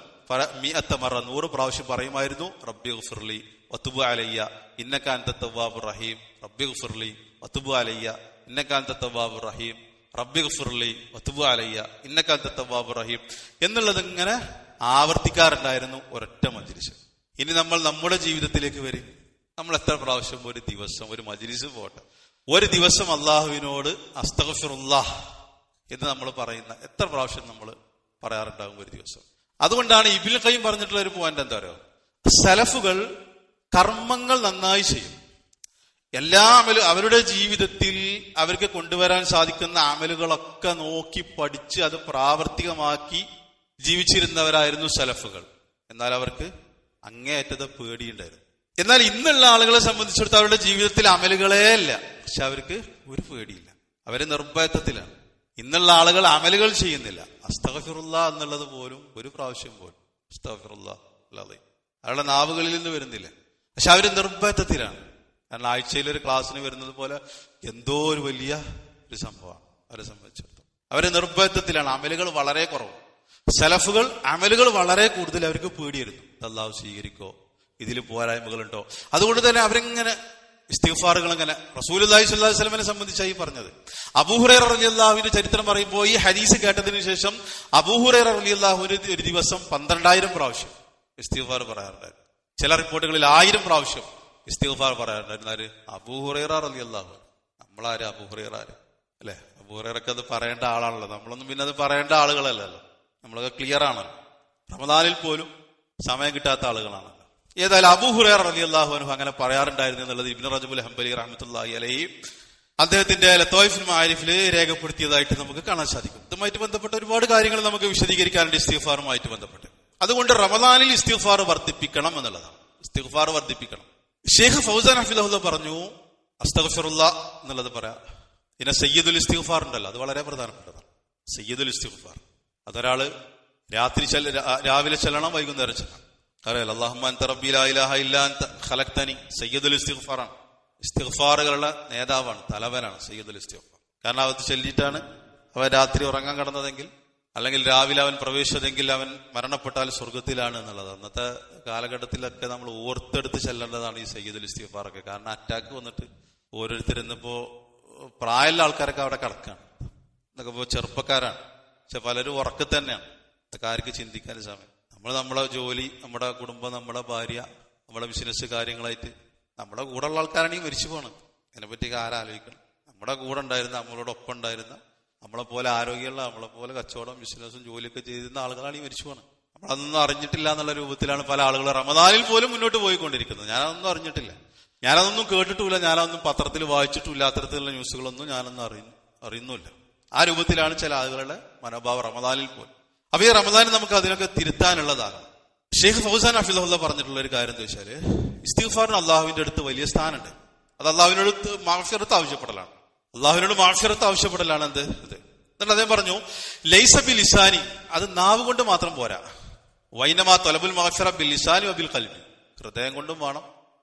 അത്തമറ മറ നൂറ് പ്രാവശ്യം പറയുമായിരുന്നു റബ്ബി ഗുഫുർലി വത്തുബു അലയ്യ ഇന്നക്കാന്ത തവ്വാബു റഹീം റബ്ബി ഗുഫുർലി വത്തുബു അലയ്യ ഇന്നക്കാന്ത തവ്വാബു റഹീം റബ്ബി ഗുഫുർലി വത്തുബു അലയ്യ ഇന്നക്കാന്ത തവ്വാബു റഹീം എന്നുള്ളത് ഇങ്ങനെ ആവർത്തിക്കാറുണ്ടായിരുന്നു ഒരൊറ്റ മജിലിസ്. ഇനി നമ്മൾ നമ്മുടെ ജീവിതത്തിലേക്ക് വരും. നമ്മൾ എത്ര പ്രാവശ്യം ഒരു ദിവസം ഒരു മജിലിസ് പോട്ടെ. ഒരു ദിവസം അള്ളാഹുവിനോട് അസ്തഗഫിറുല്ലാഹ് എന്ന് നമ്മൾ പറയുന്ന എത്ര പ്രാവശ്യം നമ്മൾ പറയാറുണ്ടാകും ഒരു ദിവസം. അതുകൊണ്ടാണ് ഇബിൽ കൈം പറഞ്ഞിട്ടുള്ള ഒരു പോയിന്റ് എന്താ പറയുക സലഫുകൾ കർമ്മങ്ങൾ നന്നായി ചെയ്യും. എല്ലാ അമലും അവരുടെ ജീവിതത്തിൽ അവർക്ക് കൊണ്ടുവരാൻ സാധിക്കുന്ന അമലുകളൊക്കെ നോക്കി പഠിച്ച് അത് പ്രാവർത്തികമാക്കി ജീവിച്ചിരുന്നവരായിരുന്നു സലഫുകൾ. എന്നാൽ അവർക്ക് അങ്ങേയറ്റത് പേടിയുണ്ടായിരുന്നു. എന്നാൽ ഇന്നുള്ള ആളുകളെ സംബന്ധിച്ചിടത്തോളം അവരുടെ ജീവിതത്തിൽ അമലുകളേ അല്ല പക്ഷെ അവർക്ക് ഒരു പേടിയില്ല. അവർ നിർഭയത്വത്തിലാണ് ഇന്നുള്ള ആളുകൾ അമലുകൾ ചെയ്യുന്നില്ല. അസ്തഫിറുല്ല എന്നുള്ളത് പോലും ഒരു പ്രാവശ്യം പോലും. അസ്തഫിറുല്ല അല്ലാതെ. അവരുടെ നാവുകളിൽ നിന്ന് വരുന്നില്ല. പക്ഷെ അവർ നിർഭയത്വത്തിലാണ് കാരണം ആഴ്ചയിൽ ഒരു ക്ലാസ്സിന് വരുന്നത് പോലെ എന്തോ ഒരു വലിയ ഒരു സംഭവമാണ് അവരെ സംബന്ധിച്ചിടത്തോളം. അവരെ നിർഭയത്വത്തിലാണ് അമലുകൾ വളരെ കുറവ്. സെലഫുകൾ അമലുകൾ വളരെ കൂടുതൽ അവർക്ക് പേടിയായിരുന്നു. അള്ളാഹു സ്വീകരിക്കോ? ഇതിൽ പോരായ്മകളുണ്ടോ? അതുകൊണ്ട് തന്നെ അവരിങ്ങനെ ഇസ്തിഫാറുകൾ അങ്ങനെ റസൂൽ അള്ളാഹി സ്വല്ലാഹു വസ്ലമിനെ സംബന്ധിച്ചായി പറഞ്ഞത്. അബൂഹുറൈർ അലിയല്ലാഹുവിന്റെ ചരിത്രം പറയുമ്പോൾ ഈ ഹദീസ് കേട്ടതിന് ശേഷം അബൂഹുറൈർ അലി അള്ളാഹുവിന് ഒരു ദിവസം പന്ത്രണ്ടായിരം പ്രാവശ്യം ഇസ്തിഫാർ പറയാറുണ്ടായിരുന്നു ചില റിപ്പോർട്ടുകളിൽ ആയിരം പ്രാവശ്യം ഇസ്തിഫാർ പറയാറുണ്ടായിരുന്നു. ആര്? അബൂഹുറൈറ അലിയല്ലാഹു നമ്മളാര് അബൂഹുറൈറ ആര്? അല്ലെ? അബൂഹുറൈറൊക്കെ അത് പറയേണ്ട ആളാണല്ലോ. നമ്മളൊന്നും പിന്നെ അത് പറയേണ്ട ആളുകളല്ലല്ലോ. നമ്മളൊക്കെ ക്ലിയർ ആണല്ലോ. റമദാനിൽ പോലും സമയം കിട്ടാത്ത ആളുകളാണല്ലോ ഏതായാലും അബൂഹുറേർ അലി അള്ളാഹു അനു അങ്ങനെ പറയാറുണ്ടായിരുന്നു എന്നുള്ളത് ഇബിൻ റജബുൽ ഹംബലി റഹമത്തല്ലാഹി അലഹി അദ്ദേഹത്തിന്റെ ലത്തോയിഫിൽ മാരിഫിൽ രേഖപ്പെടുത്തിയതായിട്ട് നമുക്ക് കാണാൻ സാധിക്കും. ഇതുമായിട്ട് ബന്ധപ്പെട്ട ഒരുപാട് കാര്യങ്ങൾ നമുക്ക് വിശദീകരിക്കാനുണ്ട് ഇസ്തിഫാറുമായിട്ട് ബന്ധപ്പെട്ട്. അതുകൊണ്ട് റമദാനിൽ ഇസ്തിഫാർ വർദ്ധിപ്പിക്കണം എന്നുള്ളതാണ്. ഇസ്തിഗ്ഫാർ വർദ്ധിപ്പിക്കണം. ഷെയ്ഖ് ഫൗസാൻ ഹഫിദുല്ല പറഞ്ഞു അസ്തഫിറുല്ല എന്നുള്ളത് പറയാം. പിന്നെ സയ്യിദുൽ ഇസ്തിഫാർ ഉണ്ടല്ലോ അത് വളരെ പ്രധാനപ്പെട്ടതാണ്. സയ്യിദുൽ ഇസ്തിഗ്ഫാർ. അതൊരാൾ രാത്രി രാവിലെ ചെല്ലണം വൈകുന്നേരം ചെല്ലണം. അറിയാലോ അള്ളാഹുമാൻ ഖലക്തനി സയ്യിദുൽ ഇസ്തിഗ്ഫാറാണ്. ഇസ്തിഗ്ഫാറുകളുടെ നേതാവാണ് തലവനാണ് സയ്യദുൽ ഇസ്തിഗ്ഫാർ. കാരണം അവർ ചൊല്ലിയിട്ടാണ് അവൻ രാത്രി ഉറങ്ങാൻ കടന്നതെങ്കിൽ അല്ലെങ്കിൽ രാവിലെ അവൻ പ്രവേശിച്ചതെങ്കിൽ അവൻ മരണപ്പെട്ടാൽ സ്വർഗത്തിലാണ് എന്നുള്ളത്. അന്നത്തെ കാലഘട്ടത്തിലൊക്കെ നമ്മൾ ഓർത്തെടുത്ത് ചെല്ലേണ്ടതാണ് ഈ സയ്യിദുൽ ഇസ്തിഫാറൊക്കെ കാരണം അറ്റാക്ക് വന്നിട്ട് ഓരോരുത്തരിന്നിപ്പോ പ്രായമുള്ള ആൾക്കാരൊക്കെ അവിടെ കിടക്കാണ്. എന്നൊക്കെ ഇപ്പോ ചെറുപ്പക്കാരാണ്. പക്ഷെ പലരും ഉറക്കത്തന്നെയാണ്. ഇതൊക്കെ ആർക്ക് ചിന്തിക്കാൻ സമയം നമ്മൾ നമ്മളെ ജോലി നമ്മുടെ കുടുംബം നമ്മുടെ ഭാര്യ നമ്മുടെ ബിസിനസ് കാര്യങ്ങളായിട്ട് നമ്മുടെ കൂടെ ഉള്ള ആൾക്കാരാണെങ്കിൽ മരിച്ചു പോകണം ഇതിനെപ്പറ്റിയൊക്കെ ആരാലോചിക്കണം നമ്മുടെ കൂടെ ഉണ്ടായിരുന്ന നമ്മളോടൊപ്പം ഉണ്ടായിരുന്ന നമ്മളെ പോലെ ആരോഗ്യമുള്ള നമ്മളെ പോലെ കച്ചവടം ബിസിനസ്സും ജോലിയൊക്കെ ചെയ്തിരുന്ന ആളുകളാണ് ഈ മരിച്ചു പോകണം നമ്മളതൊന്നും അറിഞ്ഞിട്ടില്ല എന്നുള്ള രൂപത്തിലാണ് പല ആളുകൾ റമദാനിൽ പോലും മുന്നോട്ട് പോയിക്കൊണ്ടിരിക്കുന്നത്. ഞാനതൊന്നും അറിഞ്ഞിട്ടില്ല. ഞാനതൊന്നും കേട്ടിട്ടുമില്ല. ഞാനതൊന്നും പത്രത്തിൽ വായിച്ചിട്ടില്ല അത്തരത്തിലുള്ള ന്യൂസുകളൊന്നും ഞാനൊന്നും അറിയുന്നു അറിയുന്നില്ല ആ രൂപത്തിലാണ് ചില ആളുകളുടെ മനോഭാവം റമദാനിൽ പോലും. അപ്പൊ ഈ നമുക്ക് അതിനൊക്കെ തിരുത്താനുള്ളതാണ്. ഷെയ്ഖ് ഫൗസാൻ അഫിദുള്ള പറഞ്ഞിട്ടുള്ള ഒരു കാര്യം എന്താ വെച്ചാൽ ഇസ്തിഫാറിന് അള്ളാഹുവിന്റെ അടുത്ത് വലിയ സ്ഥാനമുണ്ട്. അത് അള്ളാഹുവിനോട് മാഫിറത്ത് ആവശ്യപ്പെടലാണ്. അള്ളാഹുവിനോട് മാഫിറത്ത് ആവശ്യപ്പെടലാണ് എന്ത്? ഇത്. എന്നിട്ട് അദ്ദേഹം പറഞ്ഞു ലൈസബിൽ ഇസാനി അത് നാവ് കൊണ്ട് മാത്രം പോരാ. വൈനമാ തൊലബുൽ മാഫിറ ബിൽ ഇസാനി അബിൽ കൽബി ഹൃദയം കൊണ്ടും വേണം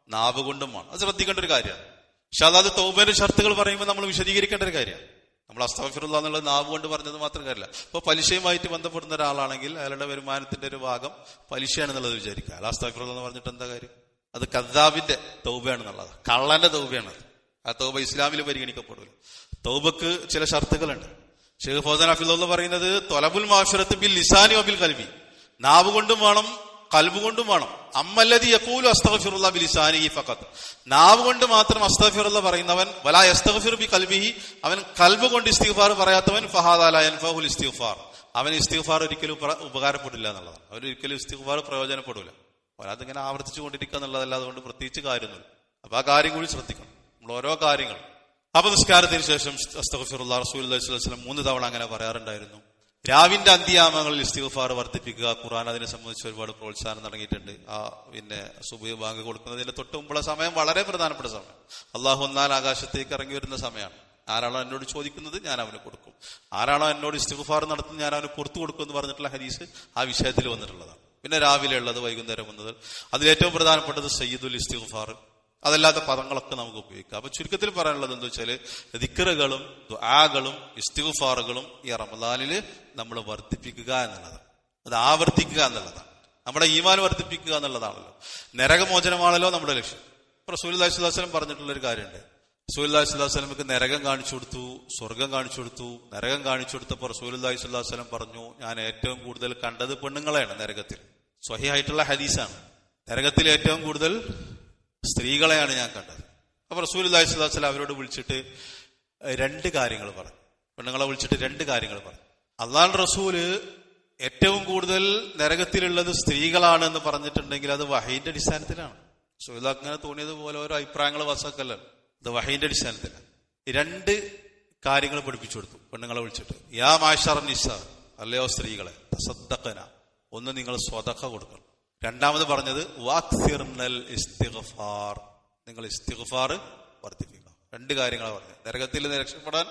നാവ് കൊണ്ടും വേണം. അത് ശ്രദ്ധിക്കേണ്ട ഒരു കാര്യമാണ്. പക്ഷെ അതാത് തൗബേന്റെ ഷർത്തുകൾ പറയുമ്പോൾ നമ്മൾ വിശദീകരിക്കേണ്ട ഒരു കാര്യമാണ്. നമ്മൾ അസ്തഫിറുള്ള എന്നുള്ളത് നാവ് കൊണ്ട് പറഞ്ഞത് മാത്രം കാര്യമില്ല. അപ്പൊ പലിശയുമായിട്ട് ബന്ധപ്പെടുന്ന ഒരാളാണെങ്കിൽ അയാളുടെ വരുമാനത്തിന്റെ ഒരു ഭാഗം പലിശയാണെന്നുള്ളത് വിചാരിക്കുക. അയാൾ അസ്തഫിറുള്ള എന്ന് പറഞ്ഞിട്ട് എന്താ കാര്യം? അത് കദ്ദാബിന്റെ തൗബയാണെന്നുള്ളത് കള്ളന്റെ തൗബയാണ് ആ തൗബ ഇസ്ലാമിൽ പരിഗണിക്കപ്പെടില്ല തൗബക്ക് ചില ഷർത്തുകളുണ്ട്. ഷെയ്ഖ് ഫൗസൻ അഫിദുള്ള പറയുന്നത് തൊലബുൽ മാഫിറത്ത് ബിൽ ലിസാനി ബിൽ കൽവി നാവ് കൊണ്ടും വേണം കൽബ് കൊണ്ടും വേണം. അമ്മല്ലതി യക്കൂലു അസ്തഫിറുള്ള ബിലിസാനിഹി ഫക്കത്ത് നാവ് കൊണ്ട് മാത്രം അസ്തഫിറുള്ള പറയുന്നവൻ വലാ യസ്തഗ്ഫിറു ബി കൽബിഹി അവൻ കൽബ് കൊണ്ട് ഇസ്തിഫാർ പറയാത്തവൻ ഫഹാദാലുൽ ഇസ്തിഫാർ അവൻ ഇസ്തിഗ്ഫാർ ഒരിക്കലും ഉപ- ഉപകാരപ്പെടില്ല എന്നുള്ളതാണ്. അവൻ ഒരിക്കലും ഇസ്തിഗ്ഫാർ പ്രയോജനപ്പെടില്ല അവൻ അതിങ്ങനെ ആവർത്തിച്ചു കൊണ്ടിരിക്കുക എന്നുള്ളതല്ല അതുകൊണ്ട് പ്രത്യേകിച്ച് കാര്യമൊന്നുമില്ല. അപ്പൊ ആ കാര്യം കൂടി ശ്രദ്ധിക്കണം. നമ്മൾ ഓരോ കാര്യങ്ങൾ. അപ്പൊ നിസ്കാരത്തിന് ശേഷം അസ്തഫിറുള്ള റസൂൽ മൂന്ന് തവണ അങ്ങനെ പറയാറുണ്ടായിരുന്നു. രാവിന്റെ അന്ത്യാമങ്ങളിൽ ഇസ്തിഫാർ വർദ്ധിപ്പിക്കുക. ഖുറാൻ അതിനെ സംബന്ധിച്ച് ഒരുപാട് പ്രോത്സാഹനം തുടങ്ങിയിട്ടുണ്ട് ആ പിന്നെ സുബഹി ബാങ്ക് കൊടുക്കുന്നതിന്റെ തൊട്ട് മുമ്പുള്ള സമയം വളരെ പ്രധാനപ്പെട്ട സമയം. അള്ളാഹു ഒന്നാൽ ആകാശത്തേക്ക് ഇറങ്ങി വരുന്ന സമയമാണ്. ആരാണോ എന്നോട് ചോദിക്കുന്നത് ഞാൻ അവന് കൊടുക്കും. ആരാണോ എന്നോട് ഇസ്തിഫാർ നടത്തുന്നത് ഞാൻ അവന് പുറത്തു കൊടുക്കും എന്ന് പറഞ്ഞിട്ടുള്ള ഹരീസ് ആ വിഷയത്തിൽ വന്നിട്ടുള്ളതാണ്. പിന്നെ രാവിലെ ഉള്ളത് വൈകുന്നേരം വന്നത്. അതിലേറ്റവും പ്രധാനപ്പെട്ടത് സയ്യിദുൽ ഇസ്തിഗ്ഫാർ. അതല്ലാത്ത പദങ്ങളൊക്കെ നമുക്ക് ഉപയോഗിക്കാം. അപ്പൊ ചുരുക്കത്തിൽ പറയാനുള്ളത് എന്താ വെച്ചാൽ ദിക്കറുകളും ആകളും ഇസ്തിഫാറുകളും ഈ റമദാനിൽ നമ്മൾ വർദ്ധിപ്പിക്കുക എന്നുള്ളതാണ്. അത് ആവർത്തിക്കുക എന്നുള്ളതാണ്. നമ്മുടെ ഈമാൻ വർദ്ധിപ്പിക്കുക എന്നുള്ളതാണല്ലോ. നരകമോചനമാണല്ലോ നമ്മുടെ ലക്ഷ്യം. റസൂൽ അള്ളാഹിസ്വലം പറഞ്ഞിട്ടുള്ള ഒരു കാര്യമുണ്ട്. റസൂൽ അള്ളാഹിസ്വലമക്ക് നരകം കാണിച്ചു കൊടുത്തു സ്വർഗം കാണിച്ചു കൊടുത്തു നരകം കാണിച്ചു കൊടുത്തപ്പോൾ അള്ളാഹി സ്വല്ലാസ്ലം പറഞ്ഞു ഞാൻ ഏറ്റവും കൂടുതൽ കണ്ടത് പെണ്ണുങ്ങളെയാണ് നരകത്തിൽ. സ്വഹിയായിട്ടുള്ള ഹദീസാണ്. നരകത്തിൽ ഏറ്റവും കൂടുതൽ സ്ത്രീകളെയാണ് ഞാൻ കണ്ടത്. അപ്പൊ അള്ളാഹി സ്വലാസ്ലം അവരോട് വിളിച്ചിട്ട് രണ്ട് കാര്യങ്ങൾ പറഞ്ഞു. പെണ്ണുങ്ങളെ വിളിച്ചിട്ട് രണ്ട് കാര്യങ്ങൾ പറഞ്ഞു. അള്ളാൻ റസൂൽ ഏറ്റവും കൂടുതൽ നരകത്തിലുള്ളത് സ്ത്രീകളാണ് എന്ന് പറഞ്ഞിട്ടുണ്ടെങ്കിൽ അത് വഹീന്റെ അടിസ്ഥാനത്തിലാണ്. സുഹൃത്ത് അങ്ങനെ തോന്നിയതുപോലെ ഓരോ അഭിപ്രായങ്ങൾ വസാക്കല്ല. ഇത് വഹീന്റെ അടിസ്ഥാനത്തിലാണ്. രണ്ട് കാര്യങ്ങൾ പഠിപ്പിച്ചു കൊടുത്തു പെണ്ണുങ്ങളെ വിളിച്ചിട്ട്. യാ മാഷർ നിസ അല്ലയോ സ്ത്രീകളെ തസദ്ദഖന ഒന്ന് നിങ്ങൾ സ്വതക്ക കൊടുക്കണം. രണ്ടാമത് പറഞ്ഞത് ഇസ്തിഗ്ഫാർ. നിങ്ങൾ ഇസ്തിഗ്ഫാർ വർദ്ധിപ്പിക്കുക. രണ്ട് കാര്യങ്ങളാണ് പറഞ്ഞത്. നരകത്തിൽ നിന്ന് രക്ഷപ്പെടാൻ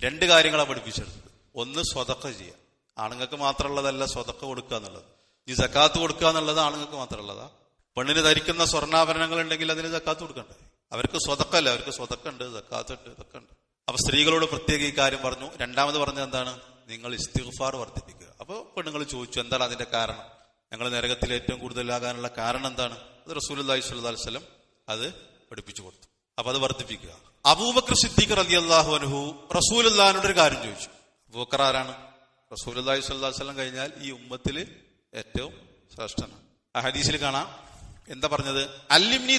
രണ്ട് കാര്യങ്ങളാണ് പഠിപ്പിച്ചെടുത്തത് ഒന്ന് സ്വതക്ക ചെയ്യുക. ആണുങ്ങൾക്ക് മാത്രമുള്ളതല്ല സ്വതക്ക കൊടുക്കുക എന്നുള്ളത്. ഈ സക്കാത്ത് കൊടുക്കുക എന്നുള്ളത് ആണുങ്ങൾക്ക് മാത്രമുള്ളതാ. പെണ്ണിന് ധരിക്കുന്ന സ്വർണാഭരണങ്ങൾ ഉണ്ടെങ്കിൽ അതിന് സക്കാത്ത് കൊടുക്കണ്ടേ? അവർക്ക് സ്വതക്കല്ല. അവർക്ക് സ്വതക്കുണ്ട് ജക്കാത്ത് ഉണ്ട് ഇതൊക്കെ ഉണ്ട്. അപ്പൊ സ്ത്രീകളോട് പ്രത്യേക ഈ കാര്യം പറഞ്ഞു. രണ്ടാമത് പറഞ്ഞത് എന്താണ്? നിങ്ങൾ ഇസ്തിഗ്ഫാർ വർദ്ധിപ്പിക്കുക. അപ്പോൾ പെണ്ണുങ്ങൾ ചോദിച്ചു എന്താണ് അതിന്റെ കാരണം? ഞങ്ങൾ നരകത്തിൽ ഏറ്റവും കൂടുതലാകാനുള്ള കാരണം എന്താണ്? അത് സ്വല്ലി വസ്ലം അത് പഠിപ്പിച്ചു കൊടുത്തു. അപ്പൊ അത് വർദ്ധിപ്പിക്കുക. അബൂബക്കർ സിദ്ദീഖ് അലി അള്ളാഹു അനുഹു അള്ളഹാനോട് ഒരു കാര്യം ചോദിച്ചു. അബൂബക്കർ ആരാണ്? സ്വല്ലാ വസ്ലം കഴിഞ്ഞാൽ ഈ ഉമ്മത്തിൽ ഏറ്റവും ശ്രേഷ്ഠനാണ്. ആ ഹദീസിൽ കാണാം. എന്താ പറഞ്ഞത്? അല്ലിംനി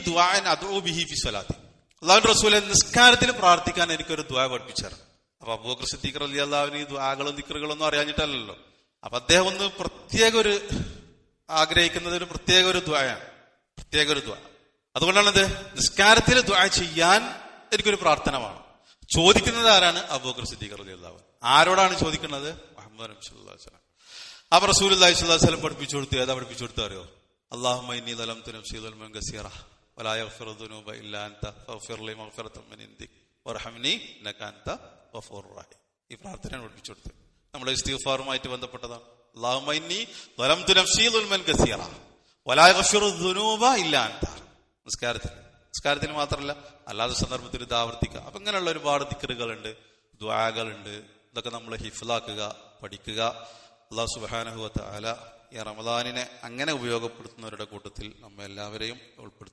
അദൂ ബിഹി ഫി സ്വലാത്തി. അള്ളാഹു റസൂലെ നിസ്കാരത്തിൽ പ്രാർത്ഥിക്കാൻ എനിക്കൊരു ദ്വാ പഠിപ്പിച്ചായിരുന്നു അപ്പൊ അബൂബക്കർ സിദ്ദീഖ് റലി അള്ളാഹുവിന് ഈ ദ്വാകളും നിക്കറുകളൊന്നും അറിയാഞ്ഞിട്ടല്ലല്ലോ. അപ്പൊ അദ്ദേഹം ഒന്ന് പ്രത്യേക ഒരു ആഗ്രഹിക്കുന്നത് ഒരു പ്രത്യേക ഒരു ദ്വായാണ് പ്രത്യേക ഒരു ദ്വാ അതുകൊണ്ടാണ് ഇത് നിസ്കാരത്തിൽ ദ്വാ ചെയ്യാൻ എനിക്കൊരു പ്രാർത്ഥന വേണം ചോദിക്കുന്നത് ആരാണ് അബൂബക്കർ സിദ്ദീഖ് റലി അള്ളാഹു ആരോടാണ് ചോദിക്കുന്നത് മുഹമ്മദ് നബി സല്ലല്ലാഹു അലൈഹി വസല്ലം അപ്പൊ റസൂൽ അള്ളാഹി സ്വല്ലല്ലാഹു അലൈഹി വസല്ലം പഠിപ്പിച്ചു കൊടുത്തു ഏതാ പഠിപ്പിച്ചു കൊടുത്തു അറിയോ اللهم إني ظلمت نفسي ظلما كثيرا ولا يغفر الذنوب إلا أنت فاغفر لي مغفرة من عندك وارحمني إنك أنت غفور رحيم ഈ പ്രാർത്ഥനയാണ് പഠിപ്പിച്ചു കൊടുത്തത് നമ്മുടെ ഇസ്തിഗ്ഫാറുമായിട്ട് ബന്ധപ്പെട്ടതാണ് നിസ്കാരത്തിൽ നിസ്കാരത്തിന്. മാത്രമല്ല അല്ലാതെ സന്ദർഭത്തിൽ ഇത് ആവർത്തിക്കുക. അപ്പൊ ഇങ്ങനെയുള്ള ഒരുപാട് ദിക്കറുകളുണ്ട് ദ്വാകളുണ്ട് ഇതൊക്കെ നമ്മൾ ഹിഫിലാക്കുക പഠിക്കുക. അള്ളാഹു സുബാനഹുവത്ത് അല ഈ റമദാനിനെ അങ്ങനെ ഉപയോഗപ്പെടുത്തുന്നവരുടെ കൂട്ടത്തിൽ നമ്മൾ എല്ലാവരെയും ഉൾപ്പെടുത്തും.